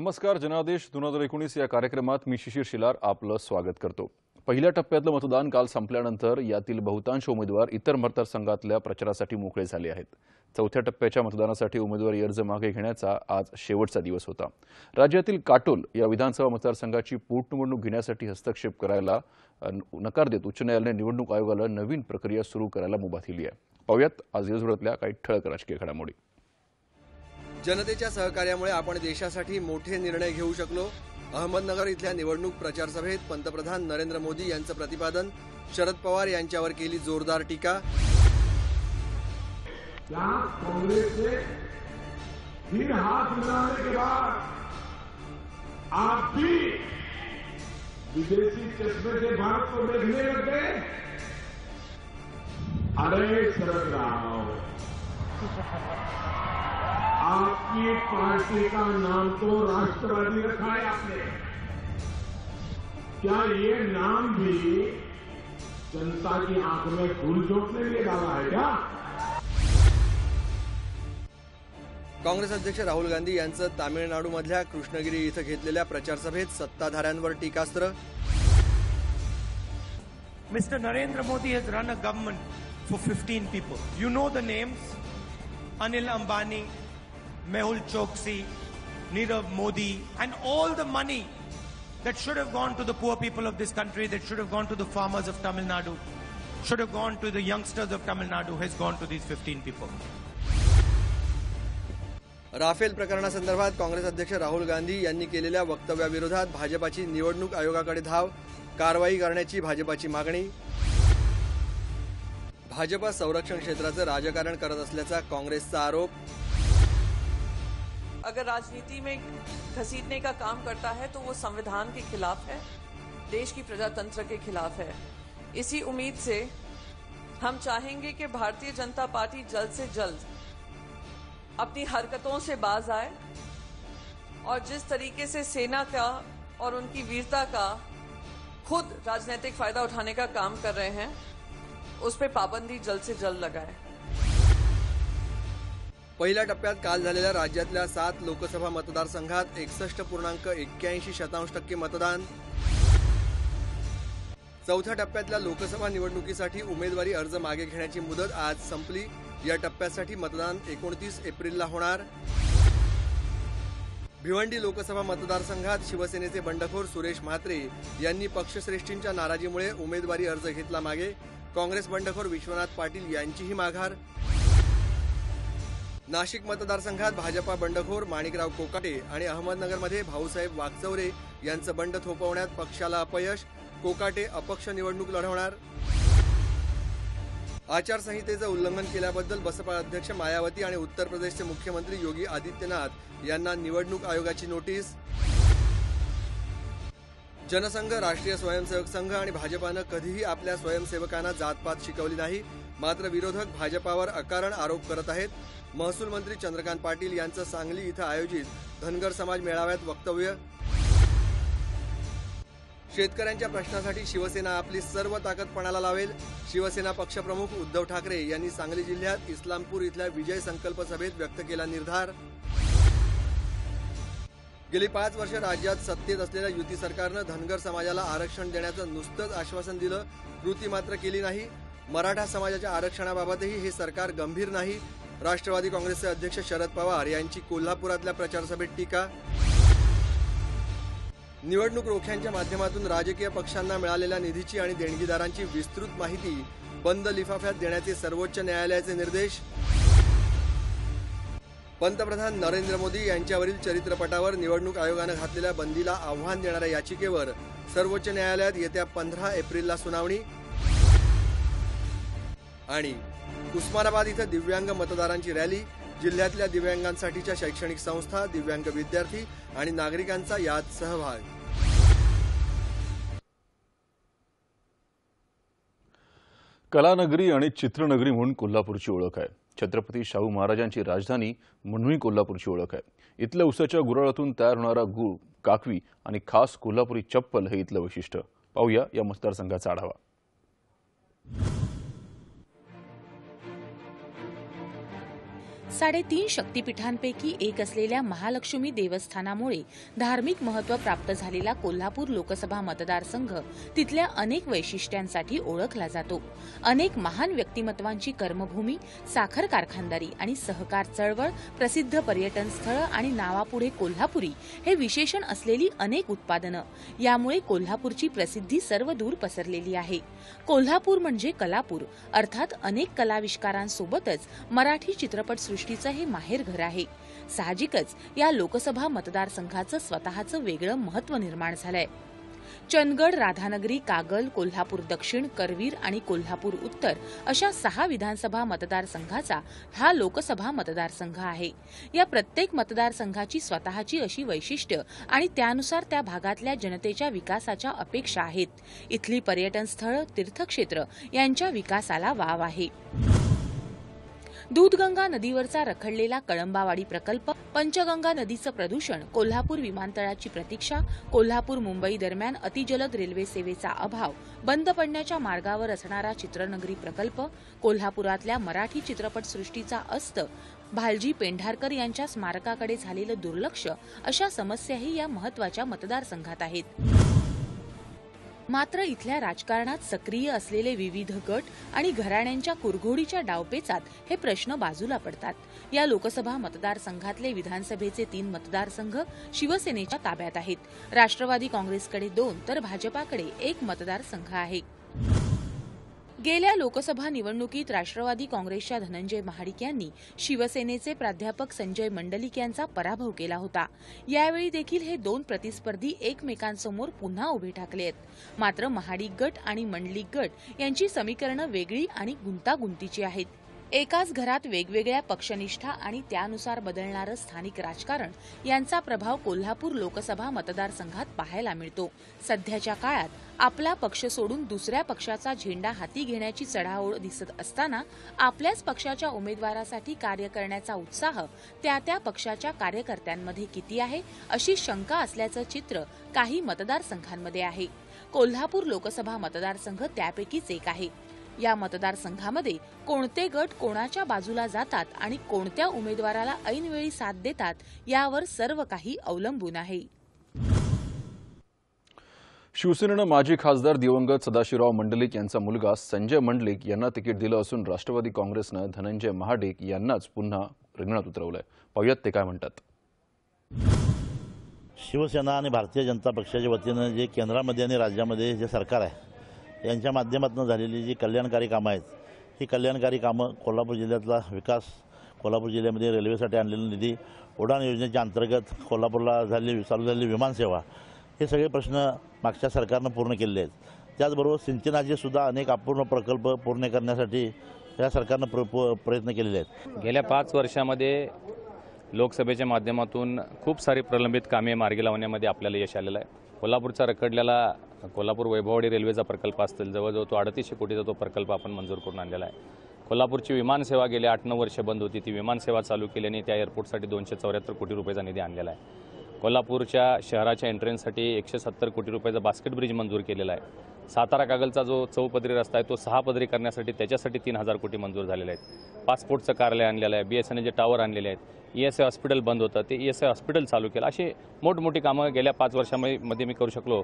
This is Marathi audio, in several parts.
नमस्कार जनादेश. दोन हजार एकोणीस या कार्यक्रमात मी शिशिर शिलार आपलं स्वागत करतो. पहिल्या टप्प्यातलं मतदान काल संपल्यानंतर यातील बहुतांश उमेदवार इतर मतदारसंघातल्या प्रचारासाठी मोकळे झाले आहेत. चौथ्या टप्प्याच्या मतदानासाठी उमेदवारी अर्ज मागे घेण्याचा आज शेवटचा दिवस होता. राज्यातील काटोल या विधानसभा मतदारसंघाची पोटनिवडणूक घेण्यासाठी हस्तक्षेप करायला नकार देत उच्च न्यायालयाने निवडणूक आयोगाला नवीन प्रक्रिया सुरू करायला मुभा दिली आहे. पाहूयात आज दिवसभरातल्या काही ठळक राजकीय घडामोडी. जनतेच्या सहकार्यामुळे आपण देशासाठी मोठे निर्णय घेऊ शकलो. अहमदनगर इथल्या निवडणूक प्रचार सभेत पंतप्रधान नरेंद्र मोदी यांचं प्रतिपादन शरद पवार यांच्यावर केली जोरदार टीका. कांग्रेस से फिर हाथ मिलाने के बाद आप भी विदेशी चश्मे से भारत को देखने लग गए अरे शरद राव हो। आपकी पार्टी का नाम तो राष्ट्रवादी रखा है आपने क्या ये नाम भी जनता की आंख में फूल झोंकने लिए डाला है क्या काँग्रेस अध्यक्ष राहुल गांधी यांचं तामिळनाडूमधल्या कृष्णगिरी इथं घेतलेल्या प्रचारसभेत सत्ताधाऱ्यांवर टीकास्त्र Mr. Narendra Modi has run a government for 15 people. You know the names Anil Ambani, Mehul Choksi, Nirav Modi, and all the money that should have gone to the poor people of this country, that should have gone to the farmers of Tamil Nadu, should have gone to the youngsters of Tamil Nadu, has gone to these 15 people. Rafale प्रकरणासंदर्भात Congress अध्यक्ष राहुल गांधी यांनी केलेल्या वक्तव्याविरोधात भाजपाची निवडणूक आयोगाकडे धाव कारवाई करण्याची भाजपाची मागणी भाजपा संरक्षण क्षेत्राचं राजकारण करत असल्याचा काँग्रेसचा आरोप अगर राजनीति में घसीटने का काम करता है तो वो संविधान के खिलाफ है, देश की प्रजातंत्र के खिलाफ है। इसी उम्मीद से हम चाहेंगे कि भारतीय जनता पार्टी जल्द से जल्द अपनी हरकतों से बाज आए और जिस तरीके से सेना का और उनकी वीरता का खुद राजनीतिक फ़ायदा उठाने का काम कर रहे हैं, उस पर पाबंदी जल्द से जल्द लगाए। पहिल्या टप्प्यात काल झालेल्या राज्यातल्या सात लोकसभा मतदारसंघात एकसष्ट पूर्णांक एक्क्याऐंशी शतांश टक्के मतदान. चौथ्या टप्प्यातल्या लोकसभा निवडणुकीसाठी उमेदवारी अर्ज मागे घेण्याची मुदत आज संपली. या टप्प्यासाठी मतदान एकोणतीस एप्रिलला होणार. भिवंडी लोकसभा मतदारसंघात शिवसेनेचे बंडखोर सुरेश म्हात्रे यांनी पक्षश्रेष्ठींच्या नाराजीमुळे उमेदवारी अर्ज घेतला मागे. काँग्रेस बंडखोर विश्वनाथ पाटील यांचीही माघार. नाशिक मतदारसंघात भाजपा बंडखोर माणिकराव कोकाटे आणि अहमदनगरमध्ये भाऊसाहेब वागचौरे यांचं बंड थोपवण्यात पक्षाला अपयश कोकाटे अपक्ष निवडणूक लढवणार. आचारसंहितेचं उल्लंघन केल्याबद्दल बसपा अध्यक्ष मायावती आणि उत्तर प्रदेशचे मुख्यमंत्री योगी आदित्यनाथ यांना निवडणूक आयोगाची नोटीस. जनसंघ राष्ट्रीय स्वयंसेवक संघ आणि भाजपानं कधीही आपल्या स्वयंसेवकांना जातपात शिकवली नाही. मात्र विरोधक भाजपावर अकारण आरोप करत आहेत. महसूल मंत्री चंद्रकांत पाटील यांचं सांगली इथं आयोजित धनगर समाज मेळाव्यात वक्तव्य. शेतकऱ्यांच्या प्रश्नासाठी शिवसेना आपली सर्व ताकद पणाला लावेल. शिवसेना पक्षप्रमुख उद्धव ठाकरे यांनी सांगली जिल्ह्यात इस्लामपूर इथल्या विजय संकल्प सभेत व्यक्त केला निर्धार. गेली पाच वर्ष राज्यात सत्तेत असलेल्या युती सरकारनं धनगर समाजाला आरक्षण देण्याचं नुसतंच आश्वासन दिलं. कृती मात्र केली नाही. मराठा समाजाच्या आरक्षणाबाबतही हे सरकार गंभीर नाही. राष्ट्रवादी काँग्रेसचे अध्यक्ष शरद पवार यांची कोल्हापुरातल्या प्रचारसभेत टीका. निवडणूक रोख्यांच्या माध्यमातून राजकीय पक्षांना मिळालेल्या निधीची आणि देणगीदारांची विस्तृत माहिती बंद लिफाफ्यात देण्याचे सर्वोच्च न्यायालयाचे निर्देश. पंतप्रधान नरेंद्र मोदी यांच्यावरील चरित्रपटावर निवडणूक आयोगानं घातलेल्या बंदीला आव्हान देणाऱ्या याचिकेवर सर्वोच्च न्यायालयात येत्या पंधरा एप्रिलला सुनावणी. आणि उस्मानाबाद इथं दिव्यांग मतदारांची रॅली जिल्ह्यातल्या दिव्यांगांसाठीच्या शैक्षणिक संस्था दिव्यांग विद्यार्थी आणि नागरिकांचा यात सहभाग. कलानगरी आणि चित्रनगरी म्हणून कोल्हापूरची ओळख आहे. छत्रपती शाहू महाराजांची राजधानी म्हणूनही कोल्हापूरची ओळख आहे. इथल्या उसाच्या गुराळातून तयार होणारा गूळ काकवी आणि खास कोल्हापुरी चप्पल हे इथलं वैशिष्ट्य. पाहूया या मतदारसंघाचा आढावा. साडेतीन शक्तिपीठांपैकी एक असलेल्या महालक्ष्मी देवस्थानामुळे धार्मिक महत्त्व प्राप्त झालेला कोल्हापूर लोकसभा मतदारसंघ तिथल्या अनेक वैशिष्ट्यांसाठी ओळखला जातो. अनेक महान व्यक्तिमत्वांची कर्मभूमी साखर कारखानदारी आणि सहकार चळवळ प्रसिद्ध पर्यटन स्थळं आणि नावापुढे कोल्हापुरी हे विशेषण असलेली अनेक उत्पादनं. यामुळे कोल्हापूरची प्रसिद्धी सर्वदूर पसरलेली आहे. कोल्हापूर म्हणजे कलापूर अर्थात अनेक कलाविष्कारांसोबतच मराठी गोष्टीचं हे माहेरघर आहे. साहजिकच या लोकसभा मतदारसंघाचं स्वतःचं वेगळं महत्त्व निर्माण झालंय. चंदगड राधानगरी कागल कोल्हापूर दक्षिण करवीर आणि कोल्हापूर उत्तर अशा सहा विधानसभा मतदारसंघाचा हा लोकसभा मतदारसंघ आहे. या प्रत्येक मतदारसंघाची स्वतःची अशी वैशिष्ट्य आणि त्यानुसार त्या भागातल्या जनतेच्या विकासाच्या अपेक्षा आहेत. इथली पर्यटनस्थळं तीर्थक्षेत्र यांच्या विकासाला वाव आहे. दूधगंगा नदीवरचा रखडलेला कळंबावाडी प्रकल्प पंचगंगा नदीचं प्रदूषण कोल्हापूर विमानतळाची प्रतीक्षा कोल्हापूर मुंबई दरम्यान अतिजलद रेल्वे सेवेचा अभाव बंद पडण्याच्या मार्गावर असणारा चित्रनगरी प्रकल्प कोल्हापुरातल्या मराठी चित्रपटसृष्टीचा अस्त भालजी पेंढारकर यांच्या स्मारकाकडे झालेलं दुर्लक्ष अशा समस्याही या महत्त्वाच्या मतदारसंघात आहेत. मात्र इथल्या राजकारणात सक्रिय असलेले विविध गट आणि घराण्यांच्या कुरघोडीच्या डावपेचात हे प्रश्न बाजूला पडतात. या लोकसभा मतदारसंघातले विधानसभेचे तीन मतदारसंघ शिवसेनेच्या ताब्यात आहेत. राष्ट्रवादी काँग्रेसकडे दोन तर भाजपाकडे एक मतदारसंघ आहे. गेल्या लोकसभा निवडणुकीत राष्ट्रवादी काँग्रेसच्या धनंजय महाडिक यांनी शिवसेनेचे प्राध्यापक संजय मंडलिक यांचा पराभव केला होता. यावेळी देखील हे दोन प्रतिस्पर्धी एकमेकांसमोर पुन्हा उभे ठाकले आहेत मात्र महाडिक गट आणि मंडलिक गट यांची समीकरणं वेगळी आणि गुंतागुंतीची आहेत. एकाच घरात वेगवेगळ्या पक्षनिष्ठा आणि त्यानुसार बदलणारं स्थानिक राजकारण यांचा प्रभाव कोल्हापूर लोकसभा मतदारसंघात पाहायला मिळतो. सध्याच्या काळात आपला पक्ष सोडून दुसऱ्या पक्षाचा झेंडा हाती घेण्याची चढाओढ दिसत असताना आपल्याच पक्षाच्या उमेदवारासाठी कार्य करण्याचा उत्साह त्या त्या पक्षाच्या कार्यकर्त्यांमध्ये किती आहे अशी शंका असल्याचं चित्र काही मतदारसंघांमध्ये आहे. कोल्हापूर लोकसभा मतदारसंघ त्यापैकीच एक आहे. या मतदारसंघामध्ये कोणते गट कोणाच्या बाजूला जातात आणि कोणत्या उमेदवाराला ऐनवेळी साथ देतात यावर सर्व काही अवलंबून आहे. शिवसेनेनं माजी खासदार दिवंगत सदाशिवराव मंडलिक यांचा मुलगा संजय मंडलिक यांना तिकीट दिलं असून राष्ट्रवादी काँग्रेसनं धनंजय महाडिक यांनाच पुन्हा रिंगणात उतरवलंय. पाहुयात ते काय म्हणतात. शिवसेना आणि भारतीय जनता पक्षाच्या वतीनं जे केंद्रामध्ये आणि राज्यामध्ये जे सरकार आहे यांच्या माध्यमातून झालेली जी कल्याणकारी कामं आहेत ही कल्याणकारी कामं कोल्हापूर जिल्ह्यातला विकास कोल्हापूर जिल्ह्यामध्ये रेल्वेसाठी आणलेला निधी उडान योजनेच्या अंतर्गत कोल्हापूरला झालेली चालू झालेली विमानसेवा हे सगळे प्रश्न मागच्या सरकारनं पूर्ण केलेले आहेत. त्याचबरोबर सिंचनाचे सुद्धा अनेक अपूर्ण प्रकल्प पूर्ण करण्यासाठी या सरकारनं प्र प- प्रयत्न केलेले आहेत. गेल्या पाच वर्षामध्ये लोकसभेच्या माध्यमातून खूप सारी प्रलंबित कामे मार्गी लावण्यामध्ये आपल्याला यश आलेलं आहे. कोल्हापूरचा रखडलेला कोल्हापूर वैभववाडी रेल्वेचा प्रकल्प असतील जवळजवळ तो अडतीसशे कोटीचा तो प्रकल्प आपण मंजूर करून आणलेला आहे. कोल्हापूरची विमानसेवा गेल्या आठ नऊ वर्ष बंद होती ती विमानसेवा चालू केल्याने त्या एअरपोर्टसाठी दोनशे चौऱ्याहत्तर कोटी रुपयाचा निधी आणलेला आहे. कोल्हापूरच्या शहराच्या एंट्रन्ससाठी एकशे सत्तर कोटी रुपयाचा बास्केट ब्रिज मंजूर केलेला आहे. सातारा कागलचा जो चौपदरी रस्ता आहे तो सहा पदरी करण्यासाठी त्याच्यासाठी तीन हजार कोटी मंजूर झालेले आहेत. पासपोर्टचं कार्यालय आणलेलं आहे बी एस एन एलचे टावर आणलेले आहेत. ई एस आय हॉस्पिटल बंद होतं ते ई एस आय हॉस्पिटल चालू केलं. अशी मोठमोठी कामं गेल्या पाच वर्षामध्ये मध्ये मी करू शकलो.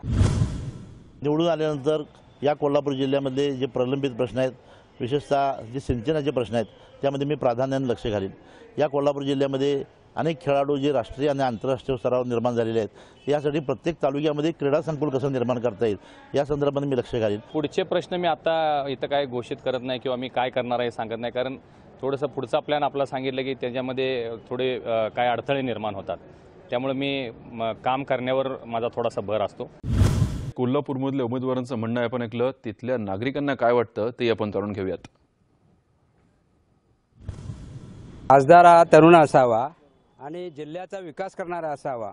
निवडून आल्यानंतर या कोल्हापूर जिल्ह्यामध्ये जे प्रलंबित प्रश्न आहेत विशेषतः जे सिंचनाचे प्रश्न आहेत त्यामध्ये मी प्राधान्याने लक्ष घालीन. या कोल्हापूर जिल्ह्यामध्ये अनेक खेळाडू जे राष्ट्रीय आणि आंतरराष्ट्रीय स्तरावर निर्माण झालेले आहेत यासाठी प्रत्येक तालुक्यामध्ये क्रीडा संकुल कसं निर्माण करता येईल या संदर्भात मी लक्ष घालीन. पुढचे प्रश्न मी आता इथं काय घोषित करत नाही किंवा मी काय करणार आहे सांगत नाही कारण थोडंसं पुढचा प्लॅन आपला सांगितलं की त्याच्यामध्ये थोडे काय अडथळे निर्माण होतात. त्यामुळे मी म, काम करण्यावर माझा थोडासा भर असतो. कोल्हापूरमधल्या उमेदवारांचं म्हणणं आपण ऐकलं. तिथल्या नागरिकांना काय वाटतं ते आपण जाणून घेऊयात. खासदार हा तरुण असावा आणि जिल्ह्याचा विकास करणारा असावा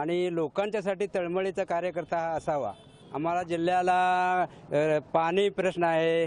आणि लोकांच्यासाठी तळमळीचा कार्यकर्ता हा असावा. आम्हाला जिल्ह्याला पाणी प्रश्न आहे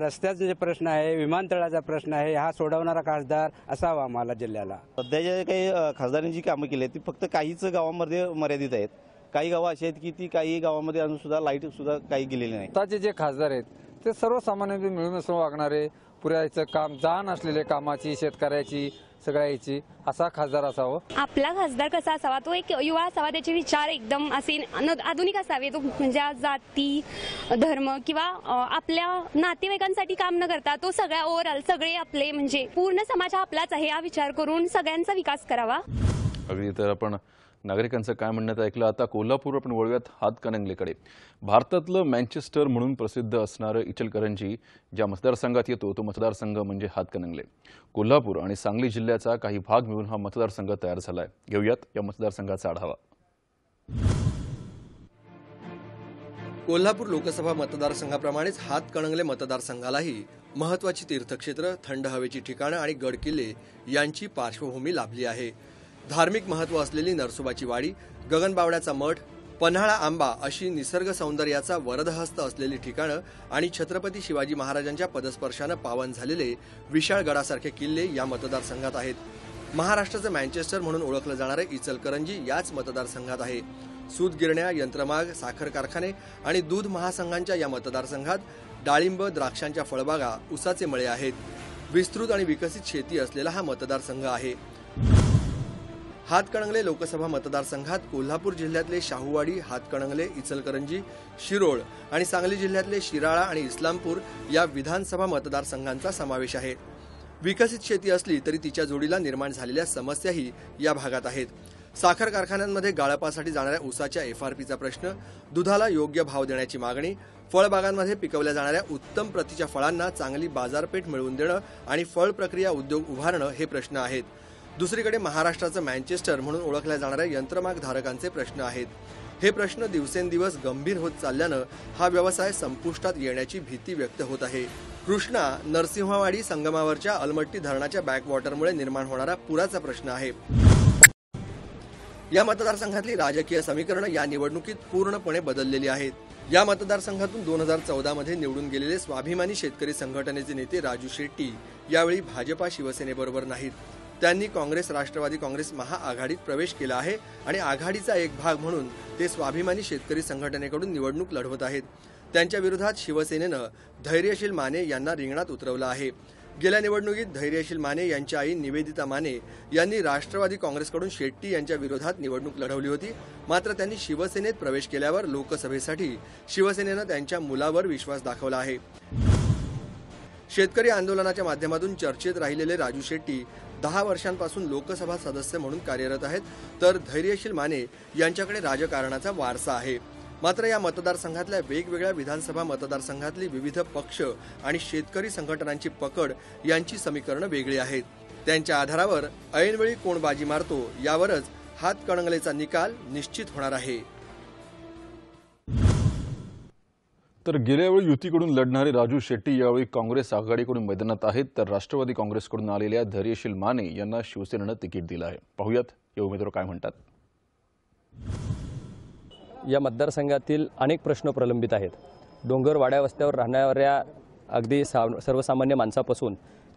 रस्त्याचे जे प्रश्न आहे विमानतळाचा प्रश्न आहे हा सोडवणारा खासदार असावा आम्हाला जिल्ह्याला. सध्याच्या काही अ, खासदारांनी जी कामं केली आहेत ती फक्त काहीच गावांमध्ये मर्यादित आहेत. काही गावं अशी आहेत की ती काही गावामध्ये अजून सुद्धा लाइट सुद्धा काही गेलेली नाही. आताचे जे खासदार आहेत ते सर्वसामान्य मिळून मिसळून वागणारे पुरायचं काम जाण असलेले कामाची शेतकऱ्याची सगळ्याची असा खासदार असावं. आपला खासदार कसा असावा? तो एक युवा असावा त्याचे विचार एकदम असे आधुनिक असावे. तो म्हणजे जाती धर्म किंवा आपल्या नातेवाईकांसाठी काम न करता तो सगळ्या ओव्हरऑल सगळे आपले म्हणजे पूर्ण समाज आपलाच आहे हा विचार करून सगळ्यांचा विकास करावा. अगदी तर आपण नागरिकांचं काय म्हणण्यात ऐकलं. आता कोल्हापूर आपण वळूयात हातकणंगलेकडे भारतातलं मँचेस्टर म्हणून प्रसिद्ध असणारं इचलकरंजी ज्या मतदारसंघात येतो तो मतदारसंघ म्हणजे हातकणंगले कोल्हापूर आणि सांगली जिल्ह्याचा काही भाग मिळून हा मतदारसंघ तयार झाला आहे घेऊयात या मतदारसंघाचा आढावा. कोल्हापूर लोकसभा मतदारसंघाप्रमाणेच हातकणंगले मतदारसंघालाही महत्वाची तीर्थक्षेत्र थंड हवेची ठिकाणं आणि गडकिल्ले यांची पार्श्वभूमी लाभली आहे. धार्मिक महत्त्व असलेली नरसोबाची वाडी गगनबावड्याचा मठ पन्हाळा आंबा अशी निसर्ग सौंदर्याचा वरदहस्त असलेली ठिकाणं आणि छत्रपती शिवाजी महाराजांच्या पदस्पर्शानं पावन झालेले विशाळगडासारखे किल्ले या मतदारसंघात आहेत. महाराष्ट्राचं मँचेस्टर म्हणून ओळखलं जाणारं इचलकरंजी याच मतदारसंघात आहे. सूतगिरण्या यंत्रमाग साखर कारखाने आणि दूध महासंघांच्या या मतदारसंघात डाळिंब द्राक्षांच्या फळबागा उसाचे मळे आहेत. विस्तृत आणि विकसित शेती असलेला हा मतदारसंघ आहे. हातकणंगले लोकसभा मतदारसंघात कोल्हापूर जिल्ह्यातले शाहूवाडी हातकणंगले इचलकरंजी शिरोळ आणि सांगली जिल्ह्यातले शिराळा आणि इस्लामपूर या विधानसभा मतदारसंघांचा समावेश आहे. विकसित शेती असली तरी तिच्या जोडीला निर्माण झालेल्या समस्याही या भागात आहेत. साखर कारखान्यांमध्ये गाळपासाठी जाणाऱ्या ऊसाच्या एफआरपीचा प्रश्न दुधाला योग्य भाव देण्याची मागणी फळबागांमध्ये पिकवल्या जाणाऱ्या उत्तम प्रतीच्या फळांना चांगली बाजारपेठ मिळवून देणं आणि फळ प्रक्रिया उद्योग उभारणं हे प्रश्न आहेत. दुसरीकडे महाराष्ट्राचं मँचेस्टर म्हणून ओळखल्या जाणाऱ्या यंत्रमाग धारकांचे प्रश्न आहेत. हे प्रश्न दिवसेंदिवस गंभीर होत चालल्यानं हा व्यवसाय संपुष्टात येण्याची भीती व्यक्त होत आहे. कृष्णा नरसिंहवाडी संगमावरच्या अलमट्टी धरणाच्या बॅकवॉटरमुळे निर्माण होणारा पुराचा प्रश्न आहे. या मतदारसंघातली राजकीय समीकरणं या निवडणुकीत पूर्णपणे बदललेली आहेत. या मतदारसंघातून दोन हजार चौदा मध्ये निवडून गेलेले स्वाभिमानी शेतकरी संघटनेचे नेते राजू शेट्टी यावेळी भाजपा शिवसेनेबरोबर नाहीत. त्यांनी काँग्रेस राष्ट्रवादी काँग्रेस महाआघाडीत प्रवेश केला आहे आणि आघाडीचा एक भाग म्हणून ते स्वाभिमानी शेतकरी संघटनेकडून निवडणूक लढवत आहेत. त्यांच्या विरोधात शिवसेनेनं धैर्यशील माने यांना रिंगणात उतरवलं आहे. गेल्या निवडणुकीत धैर्यशील माने यांच्या आई निवेदिता माने यांनी राष्ट्रवादी काँग्रेसकडून शेट्टी यांच्या विरोधात निवडणूक लढवली होती. मात्र त्यांनी शिवसेनेत प्रवेश केल्यावर लोकसभेसाठी शिवसेनेनं त्यांच्या मुलावर विश्वास दाखवला आहे. शेतकरी आंदोलनाच्या माध्यमातून चर्चेत राहिलेले राजू शेट्टी दहा वर्षांपासून लोकसभा सदस्य म्हणून कार्यरत आहेत तर धैर्यशील माने यांच्याकडे राजकारणाचा वारसा आहे. मात्र या मतदारसंघातल्या वेगवेगळ्या विधानसभा मतदारसंघातली विविध पक्ष आणि शेतकरी संघटनांची पकड यांची समीकरणं वेगळी आहेत. त्यांच्या आधारावर ऐनवेळी कोण बाजी मारतो यावरच हातकणंगलेचा निकाल निश्चित होणार आहे. तर गेल्या वेळी युतीकडून लढणारे राजू शेट्टी यावेळी काँग्रेस आघाडीकडून मैदानात आहेत. तर राष्ट्रवादी काँग्रेसकडून आलेल्या धैर्यशील माने यांना शिवसेनेनं तिकीट दिलं आहे. पाहूयात हे उमेदवार काय म्हणतात. या मतदारसंघातील अनेक प्रश्न प्रलंबित आहेत. डोंगर वाड्या वस्त्यावर राहणाऱ्या अगदी सा सर्वसामान्य माणसापासून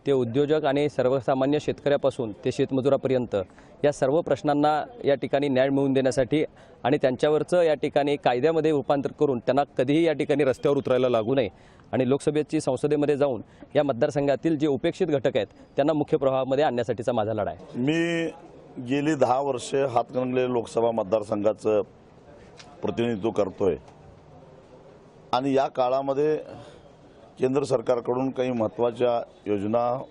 ते उद्योजक आणि सर्वसामान्य शेतकऱ्यापासून ते शेतमजुरापर्यंत या सर्व प्रश्नांना या ठिकाणी न्याय मिळवून देण्यासाठी आणि त्यांच्यावरचं या ठिकाणी कायद्यामध्ये रूपांतर करून त्यांना कधीही या ठिकाणी रस्त्यावर उतरायला लागू नये. आणि लोकसभेची संसदेमध्ये जाऊन या मतदारसंघातील जे उपेक्षित घटक आहेत त्यांना मुख्य प्रवाहामध्ये आणण्यासाठीचा माझा लढा आहे. मी गेली दहा वर्षे हातकणंगले लोकसभा मतदारसंघाचं प्रतिनिधित्व करतोय. आणि या काळामध्ये केंद्र सरकारकडून काही महत्त्वाच्या योजना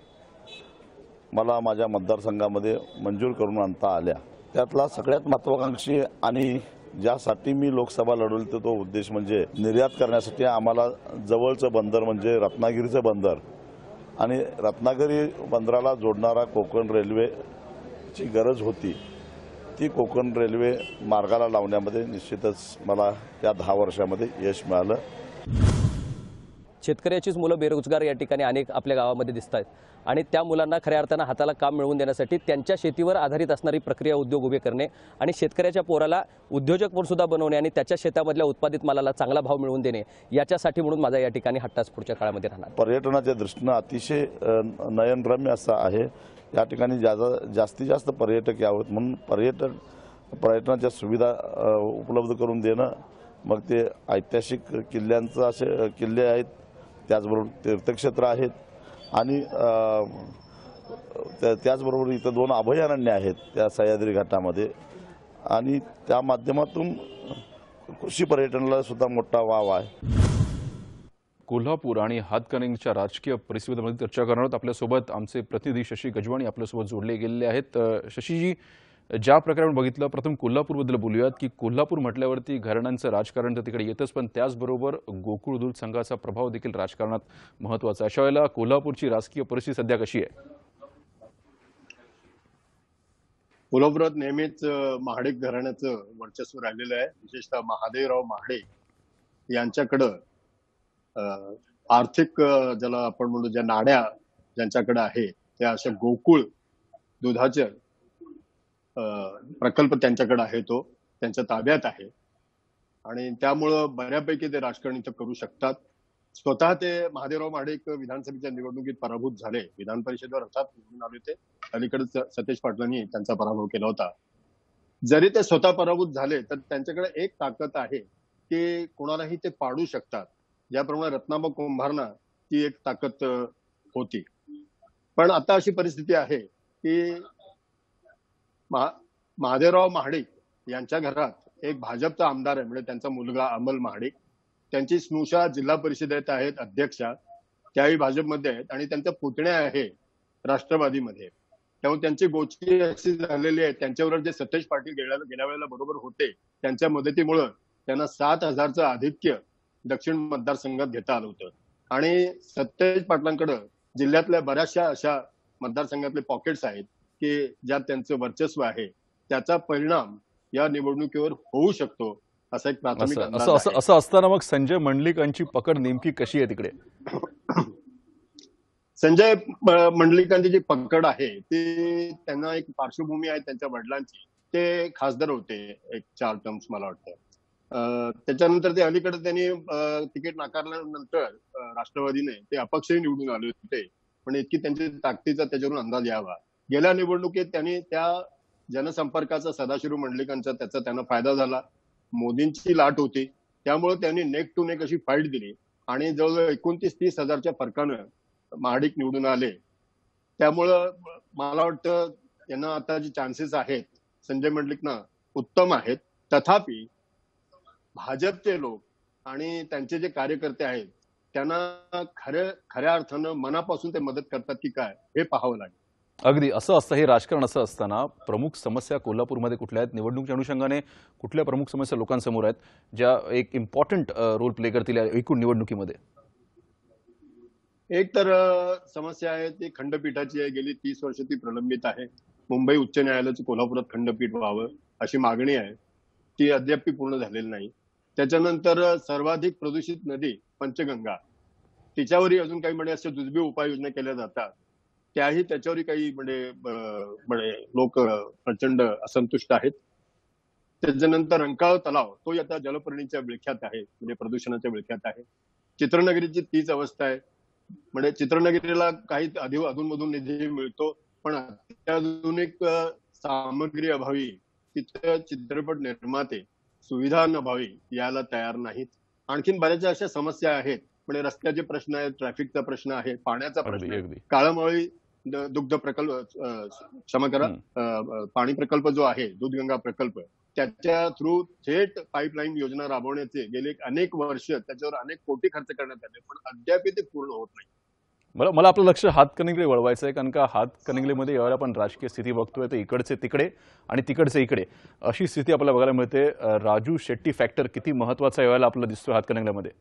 मला माझ्या मतदारसंघामध्ये मंजूर करून आणता आल्या. त्यातला सगळ्यात महत्त्वाकांक्षी आणि ज्यासाठी मी लोकसभा लढवली तर तो उद्देश म्हणजे निर्यात करण्यासाठी आम्हाला जवळचं बंदर म्हणजे रत्नागिरीचं बंदर आणि रत्नागिरी बंदराला जोडणारा कोकण रेल्वेची गरज होती. ती कोकण रेल्वे मार्गाला लावण्यामध्ये निश्चितच मला या दहा वर्षामध्ये यश मिळालं. शेतकऱ्याचीच मुलं बेरोजगार या ठिकाणी अनेक आपल्या गावामध्ये दिसत आहेत. आणि त्या मुलांना खऱ्या अर्थानं हाताला काम मिळवून देण्यासाठी त्यांच्या शेतीवर आधारित असणारी प्रक्रिया उद्योग उभे करणे आणि शेतकऱ्याच्या पोराला उद्योजक पण सुद्धा बनवणे आणि त्याच्या शेतामधल्या उत्पादित मालाला चांगला भाव मिळवून देणे याच्यासाठी म्हणून माझा या ठिकाणी हट्टास पुढच्या काळामध्ये राहणार. पर्यटनाच्या दृष्टीनं अतिशय नयनरम्य असं आहे. या ठिकाणी जाजा जास्तीत जास्त पर्यटक यावेत म्हणून पर्यटन पर्यटनाच्या सुविधा उपलब्ध करून देणं मग ते ऐतिहासिक किल्ल्यांचं असे किल्ले आहेत. त्याचबरोबर तीर्थक्षेत्र आहेत. आणि त्या- त्याचबरोबर इथं दोन अभयारण्य आहेत त्या सह्याद्री घाटामध्ये. आणि त्या माध्यमातून कृषी पर्यटनाला सुद्धा मोठा वाव आहे. कोल्हापूर आणि हातकणंगच्या राजकीय परिस्थितीमध्ये चर्चा करणार आहोत. आपल्यासोबत आमचे प्रतिनिधी शशी गजवाणी आपल्यासोबत जोडले गेलेले आहेत. शशीजी ज्या प्रकारे आपण बघितलं प्रथम कोल्हापूरबद्दल बोलूयात की कोल्हापूर म्हटल्यावरती घराण्यांचं राजकारण तर तिकडे येतच पण त्याचबरोबर गोकुळ दूध संघाचा प्रभाव देखील राजकारणात महत्त्वाचा अशा वेळेला कोल्हापूरची राजकीय परिस्थिती सध्या कशी आहे? कोल्हापुरात नेहमीच अ, महाडिक घराण्याचं वर्चस्व राहिलेलं आहे. विशेषतः महादेवराव महाडे यांच्याकडं आर्थिक ज्याला आपण म्हणू ज्या नाड्या ज्यांच्याकडे आहे त्या अशा गोकुळ दुधाच्या प्रकल्प त्यांच्याकडे आहे तो त्यांच्या ताब्यात आहे. आणि त्यामुळं बऱ्यापैकी ते राजकारण इथं करू शकतात. स्वतः ते महादेवराव महाडिक विधानसभेच्या निवडणुकीत पराभूत झाले. विधान परिषदेवर अर्थात निवडून आले होते. अलीकडे सतेज पाटलांनी त्यांचा पराभव केला होता. जरी ते स्वतः पराभूत झाले तर त्यांच्याकडे एक ताकद आहे की कोणालाही ते पाडू शकतात. ज्याप्रमाणे रत्नाबा कुंभारना ती एक ताकद होती. पण आता अशी परिस्थिती आहे की महा- महादेवराव महाडिक यांच्या घरात एक भाजपचा आमदार आहे. म्हणजे त्यांचा मुलगा अमल महाडिक. त्यांची स्नुषा जिल्हा परिषदेत आहेत अध्यक्षा. त्याही भाजपमध्ये आहेत आणि त्यांच्या पुतण्या आहे राष्ट्रवादीमध्ये. त्यामुळे त्यांची गोची अशी झालेली आहे. त्यांच्यावर जे सतेज पाटील गेल्या गेल्या वेळेला बरोबर होते त्यांच्या मदतीमुळं त्यांना सात हजारचं आधिक्य दक्षिण मतदारसंघात घेता आलं होतं. आणि सतेज पाटलांकडं जिल्ह्यातल्या बऱ्याचशा अशा मतदारसंघातले पॉकेट्स आहेत. की ज्यात त्यांचं वर्चस्व आहे त्याचा परिणाम या निवडणुकीवर होऊ शकतो असा एक प्राथमिक असं असताना मग संजय मंडलिकांची पकड नेमकी कशी आहे तिकडे? संजय मंडलिकांची जी पकड आहे ती त्यांना एक पार्श्वभूमी आहे त्यांच्या वडिलांची. ते खासदार होते एक चार टर्म्स मला वाटतं. त्याच्यानंतर ते अलीकडे त्यांनी तिकीट नाकारल्यानंतर राष्ट्रवादीने ते अपक्षही निवडून आले होते. पण इतकी त्यांची ताकदीचा त्याच्यावरून अंदाज यावा. गेल्या निवडणुकीत त्यांनी त्या जनसंपर्काचा सदाशिव मंडलिकांचा त्याचा त्यांना फायदा झाला. मोदींची लाट होती. त्यामुळे त्यांनी नेक टू नेक अशी फाईट दिली. आणि जवळजवळ एकोणतीस तीस हजारच्या फरकानं महाडिक निवडून आले. त्यामुळं मला वाटतं यांना आता जे चान्सेस आहेत संजय मंडलिकना उत्तम आहेत. तथापि भाजपचे लोक आणि त्यांचे जे कार्यकर्ते आहेत त्यांना खऱ्या खऱ्या अर्थानं मनापासून ते मदत करतात की काय हे पाहावं लागेल. अगदी असं असतं हे राजकारण असं असताना प्रमुख समस्या कोल्हापूरमध्ये कुठल्या आहेत? निवडणुकीच्या अनुषंगाने कुठल्या प्रमुख समस्या लोकांसमोर आहेत ज्या एक इम्पॉर्टंट रोल प्ले करतील एकूण निवडणुकीमध्ये? एक तर समस्या आहे ती खंडपीठाची आहे. गेली तीस वर्ष ती प्रलंबित आहे. मुंबई उच्च न्यायालयाचं कोल्हापुरात खंडपीठ व्हावं अशी मागणी आहे. ती अद्याप पूर्ण झालेली नाही. त्याच्यानंतर सर्वाधिक प्रदूषित नदी पंचगंगा. तिच्यावरही अजून काही म्हणजे अशा दुर्बीण उपाययोजना केल्या जातात. त्याही त्याच्यावरही काही म्हणजे म्हणजे लोक प्रचंड असंतुष्ट आहेत. त्याच्यानंतर रंकाळ तलाव तो आता जलपर्णीच्या विळख्यात आहे म्हणजे प्रदूषणाच्या विळख्यात आहे. चित्रनगरीची तीच अवस्था आहे. म्हणजे चित्रनगरीला काही अधि अधूनमधून निधी मिळतो पण अत्याधुनिक सामग्री अभावी तिथं चित्रपट निर्माते सुविधा अभावी यायला तयार नाहीत. आणखीन बऱ्याचशा अशा समस्या आहेत. म्हणजे रस्त्याचे प्रश्न आहेत ट्रॅफिकचा प्रश्न आहे पाण्याचा प्रश्न आहे. काळमळी दुग्ध प्रकल्प क्षमा करा पाणी प्रकल्प जो आहे दूधगंगा प्रकल्प त्याच्या थ्रू थेट पाईपलाईन योजना राबवण्याचे गेले अनेक वर्ष त्याच्यावर अनेक कोटी खर्च करण्यात आले पण अद्याप ते पूर्ण होत नाही. मला मला आपलं लक्ष हातकणंगले वळवायचं आहे कारण का हातकणंगलेमध्ये यावेळेला आपण राजकीय स्थिती बघतोय तर इकडचे तिकडे आणि तिकडचे इकडे. अशी स्थिती आपल्याला बघायला मिळते. राजू शेट्टी फॅक्टर किती महत्त्वाचा यावेळेला आपल्याला दिसतोय हातकणंगल्यामध्ये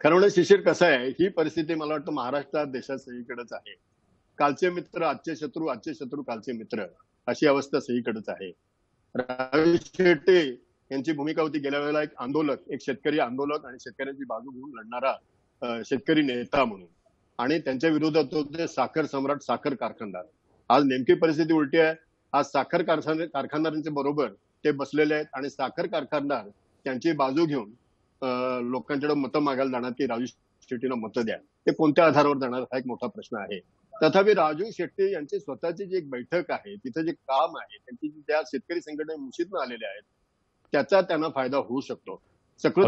खरं म्हणजे शिशिर कसं आहे? ही परिस्थिती मला वाटतं महाराष्ट्रात देशात सगळीकडेच आहे. कालचे मित्र आजचे शत्रू आजचे शत्रू कालचे मित्र अशी अवस्था सगळीकडेच आहे. राजू शेट्टे यांची भूमिका होती गेल्या वेळेला एक आंदोलक एक शेतकरी आंदोलक आणि शेतकऱ्यांची बाजू घेऊन लढणारा शेतकरी नेता म्हणून. आणि त्यांच्या विरोधात होते साखर सम्राट साखर कारखानदार. आज नेमकी परिस्थिती उलटी आहे. आज साखर कारखाने कारखानदारांच्या बरोबर ते बसलेले आहेत आणि साखर कारखानदार त्यांची बाजू घेऊन अं, लोकांच्याकडे मतं मागायला जाणार की राजू शेट्टीला मतं द्या. ते कोणत्या आधारावर जाणार हा एक मोठा प्रश्न आहे. तथापि राजू शेट्टी यांची स्वतःची जी एक बैठक आहे तिचं जे काम आहे त्यांची जी त्या शेतकरी संघटना मुशीतनं आलेल्या आहेत त्याचा त्यांना फायदा होऊ शकतो. सकृत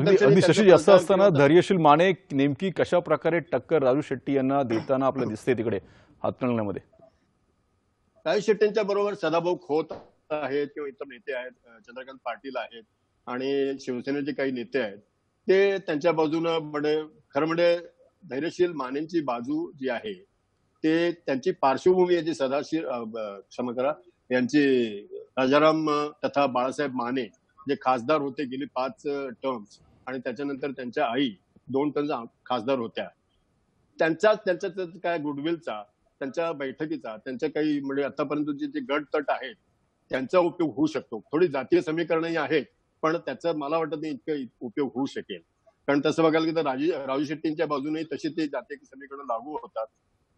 असं असताना धैर्यशील माने नेमकी कशा प्रकारे टक्कर राजू शेट्टी यांना देताना आपल्याला दिसते तिकडे हातकणंगल्यामध्ये? राजू शेट्टींच्या बरोबर सदाभाऊ खोत आहेत किंवा इतर नेते आहेत चंद्रकांत पाटील आहेत आणि शिवसेनेचे काही नेते आहेत. ते त्यांच्या बाजूनं बडे खरं म्हणजे धैर्यशील मानेंची बाजू जी आहे ते त्यांची पार्श्वभूमी याची जी अं, क्षमा करा यांची राजाराम तथा बाळासाहेब माने जे खासदार होते गेली पाच टर्म्स आणि त्याच्यानंतर त्यांच्या आई दोन टर्म खासदार होत्या. त्यांचा त्यांच्या काय गुडविलचा त्यांच्या बैठकीचा त्यांच्या काही म्हणजे आतापर्यंत जे गट तट आहेत त्यांचा उपयोग होऊ शकतो. थोडी जातीय समीकरणही आहेत पण त्याचा मला वाटत इतकं उपयोग होऊ शकेल. कारण तसं बघायला गेलं तर राजू राजू शेट्टींच्या बाजूने तशी ते जातीय समीकरण लागू होतात.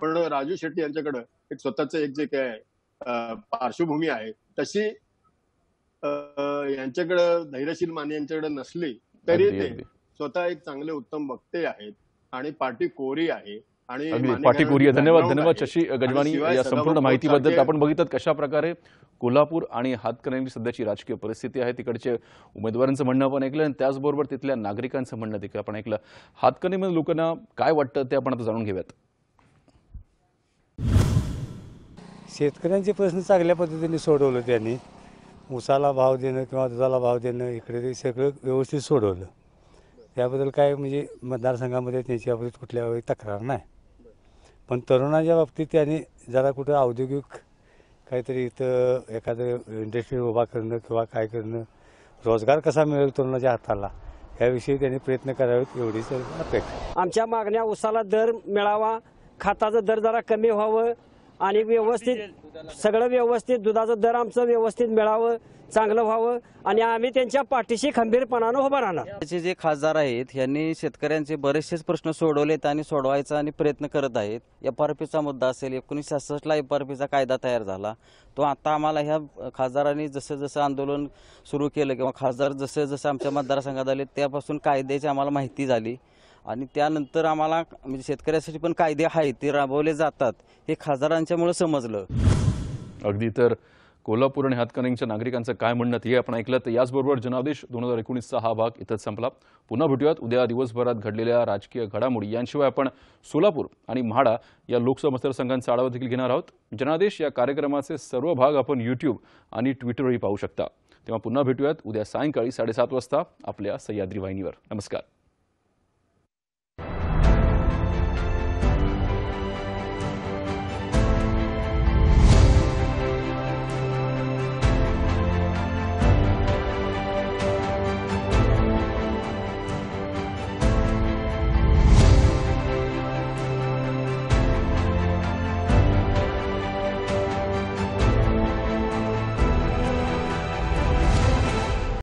पण राजू शेट्टी यांच्याकडं एक स्वतःच एक जे काय पार्श्वभूमी आहे तशी यांच्याकडं धैर्यशील माने यांच्याकडे नसली तरी ते. स्वतः एक चांगले उत्तम वक्ते आहेत आणि पार्टी कोरी आहे. आणि अगदी. माने पाठी घराण्याची कोरिया धन्यवाद धन्यवाद. शशी गजवानी या संपूर्ण माहितीबद्दल आपण बघितलं कशा प्रकारे कोल्हापूर आणि हातकणंगली सध्याची राजकीय परिस्थिती आहे. तिकडचे उमेदवारांचं म्हणणं आपण ऐकलं आणि त्याचबरोबर तिथल्या नागरिकांचं म्हणणं देखील आपण ऐकलं. हातकणंगलीमध्ये लोकांना काय वाटतं ते आपण आता जाणून घेऊयात. शेतकऱ्यांचे प्रश्न चांगल्या पद्धतीने सोडवलं त्यांनी. ऊसाला भाव देणं किंवा दुधाला भाव देणं इकडे ते सगळं व्यवस्थित सोडवलं. त्याबद्दल काय म्हणजे मतदारसंघामध्ये त्यांची बाबतीत कुठल्या वेळी तक्रार नाही. पण तरुणाच्या बाबतीत त्यांनी जरा कुठं औद्योगिक काहीतरी इथं एखादं इंडस्ट्री उभा करणं किंवा काय करणं रोजगार कसा मिळेल तरुणाच्या हाताला याविषयी त्यांनी प्रयत्न करावेत एवढीच अपेक्षा. आमच्या मागण्या उसाला दर मिळावा खताचा दर जरा कमी व्हावं आणि व्यवस्थित सगळं व्यवस्थित दुधाचं दर आमचं व्यवस्थित मिळावं. चांगलं व्हावं आणि आम्ही त्यांच्या पाठीशी खंबीरपणानं उभं राहणार. राज्याचे जे खासदार आहेत यांनी शेतकऱ्यांचे बरेचसेच प्रश्न सोडवलेत आणि सोडवायचा आणि प्रयत्न करत आहेत. एफ आर पीचा मुद्दा असेल एकोणीसशे सहासष्टला एफ आर पीचा कायदा तयार झाला. तो आता आम्हाला ह्या खासदारांनी जसं जसं आंदोलन सुरू केलं किंवा खासदार जसं जसं आमच्या मतदारसंघात आले त्यापासून कायद्याची आम्हाला माहिती झाली. आणि त्यानंतर आम्हाला म्हणजे शेतकऱ्यासाठी पण कायदे आहेत ते राबवले जातात हे खासदारांच्यामुळे समजलं. अगदी तर कोल्हापूर आणि हातकणंगच्या नागरिकांचं काय म्हणणं ते आपण ऐकलं. तर याचबरोबर जनादेश दोन हजार एकोणीसचा हा भाग इथंच संपला. पुन्हा भेटूयात. उद्या दिवसभरात घडलेल्या राजकीय घडामोडी. यांशिवाय आपण सोलापूर आणि म्हाडा या लोकसभा मतदारसंघांचा आढावा देखील घेणार आहोत. जनादेश या कार्यक्रमाचे सर्व भाग आपण यूट्यूब आणि ट्विटरवरही पाहू शकता. तेव्हा पुन्हा भेटूयात. उद्या सायंकाळी साडेसात वाजता आपल्या सह्याद्री वाहिनीवर. नमस्कार.